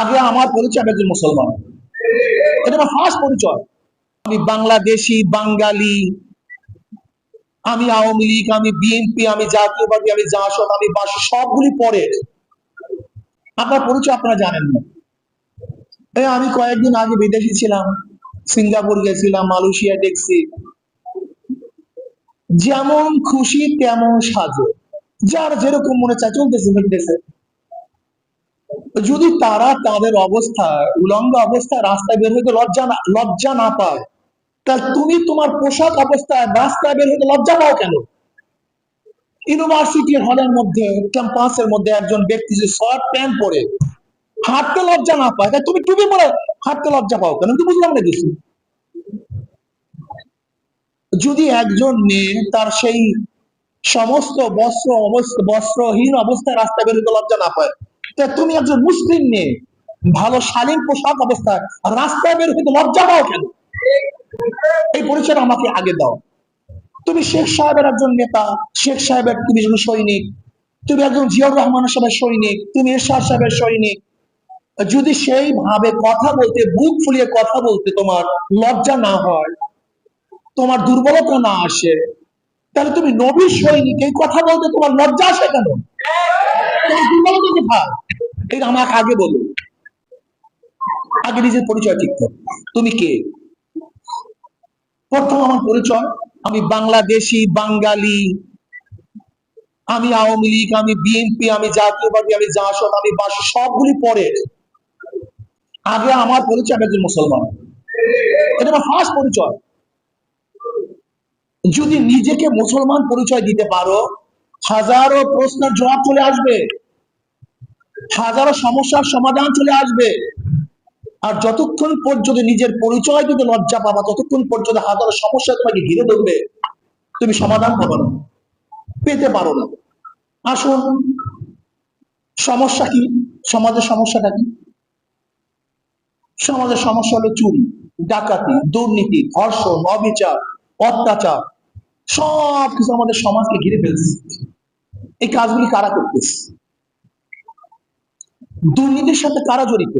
আগে আমার পরিচয় আমি একজন মুসলমান। এটা আমার ফার্স্ট পরিচয়। আমি বাংলাদেশি, বাঙালি। আমি আওয়ামী লীগ, আমি বিএনপি, আমি জাতীয়বাদী, আমি জাসদ, আমি বাস, সবগুলি পরে। আপনার পরিচয় আপনারা জানেন না। এই আমি কয়েকদিন আগে বিদেশি ছিলাম। সিঙ্গাপুর গেছিলাম, মালয়েশিয়া দেখছি যেমন খুশি, তেমন সাজো। যার যেরকম মনে চায় চলতেছে ফিরতেছে যদি তারা তাদের অবস্থা, উলঙ্গ অবস্থায় রাস্তায় বের হতে লজ্জা না লজ্জা না পায়, তাহলে তুমি তোমার পোশাক অবস্থায় রাস্তায় বের হতে লজ্জা পাও কেন? ইউনিভার্সিটির হলের মধ্যে ক্যাম্পাসের মধ্যে একজন ব্যক্তি যে শর্ট প্যান্ট পরে হাঁটতে লজ্জা না পায় তুমি টুপি পরে হাঁটতে লজ্জা পাও কেন? তুমি বুঝলাম না কিছু। যদি একজন মেয়ে তার সেই সমস্ত বস্ত্র, অবস্থা, বস্ত্রহীন অবস্থায় রাস্তায় বের হতে লজ্জা না পায় তা তুমি একজন মুসলিম মেয়ে, ভালো শালীন পোশাক অবস্থায় রাস্তায় বের হতে লজ্জা পাও কেন? এই পরিচয় আমাকে আগে দাও। তুমি শেখ সাহেবের একজন নেতা, শেখ সাহেবের তুমি একজন সৈনিক, তুমি একজন জিয়াউর রহমানের সাহেবের সৈনিক, তুমি এরশাদ সাহেবের সৈনিক। যদি সেই ভাবে কথা বলতে, বুক ফুলিয়ে কথা বলতে তোমার লজ্জা না হয়, তোমার দুর্বলতা না আসে, তাহলে তুমি নবীর সৈনিক, এই কথা বলতে তোমার লজ্জা আসে কেন? তোমার দুর্বলতা কোথায়? এটা আমাকে আগে বলো। আগে নিজের পরিচয় ঠিক করো। তুমি কে? প্রথম আমার পরিচয়, আমি বাংলাদেশি, বাঙালি। আমি আওয়ামী লীগ, আমি বিএনপি, আমি জাতীয়বাদী, আমি জাসদ, আমি বাস সবগুলি পরে। আগে আমার পরিচয়, আমি একজন মুসলমান। এটা আমার ফার্স্ট পরিচয়। যদি নিজেকে মুসলমান পরিচয় দিতে পারো, হাজারো প্রশ্নের জবাব চলে আসবে। হাজারো সমস্যার সমাধান চলে আসবে। আর যতক্ষণ পর্যন্ত নিজের পরিচয় দিতে লজ্জা পাবা, ততক্ষণ পর্যন্ত হাজারো সমস্যা তোমাকে ঘিরে ধরবে। তুমি সমাধান পাবে না, পেতে পারো না। আসুন, সমস্যা কি? সমাজের সমস্যাটা কি? সমাজের সমস্যা হলো চুরি ডাকাতি, দুর্নীতি, ধর্ষণ, অবিচার, অত্যাচার। সব কিছু আমাদের সমাজকে ঘিরে ফেলছে। এই কাজগুলি কারা করতেছে? দুর্নীতির সাথে কারা জড়িত?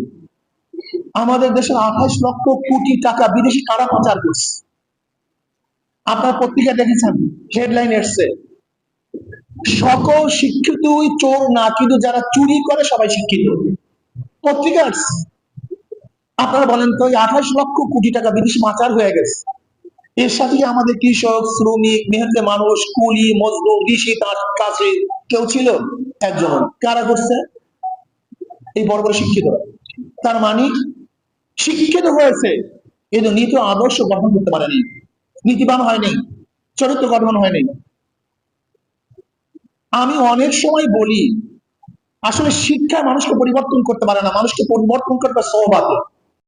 আমাদের দেশের আঠাশ লক্ষ কোটি টাকা বিদেশি কারা পাচার করছে? আপনার পত্রিকা দেখেছেন হেডলাইন এসছে, সকল শিক্ষিত চোর না, কিন্তু যারা চুরি করে সবাই শিক্ষিত। পত্রিকা আপনারা বলেন তো আঠাশ লক্ষ কোটি টাকা বিদেশি পাচার হয়ে গেছে। এর সাথে আমাদের কৃষক, শ্রমিক, মেহনতে মানুষ, কুলি, মজদুর ঋষি তার কাছে কেউ ছিল? একজন। কারা করছে? এই বড় বড় শিক্ষিত। তার মানে শিক্ষিত হয়েছে, কিন্তু নীতি আদর্শ গঠন করতে পারেনি। নীতিবান হয়নি, চরিত্র গঠন হয়নি। আমি অনেক সময় বলি, আসলে শিক্ষা মানুষকে পরিবর্তন করতে পারে না, মানুষকে পরিবর্তন করতে স্বভাবে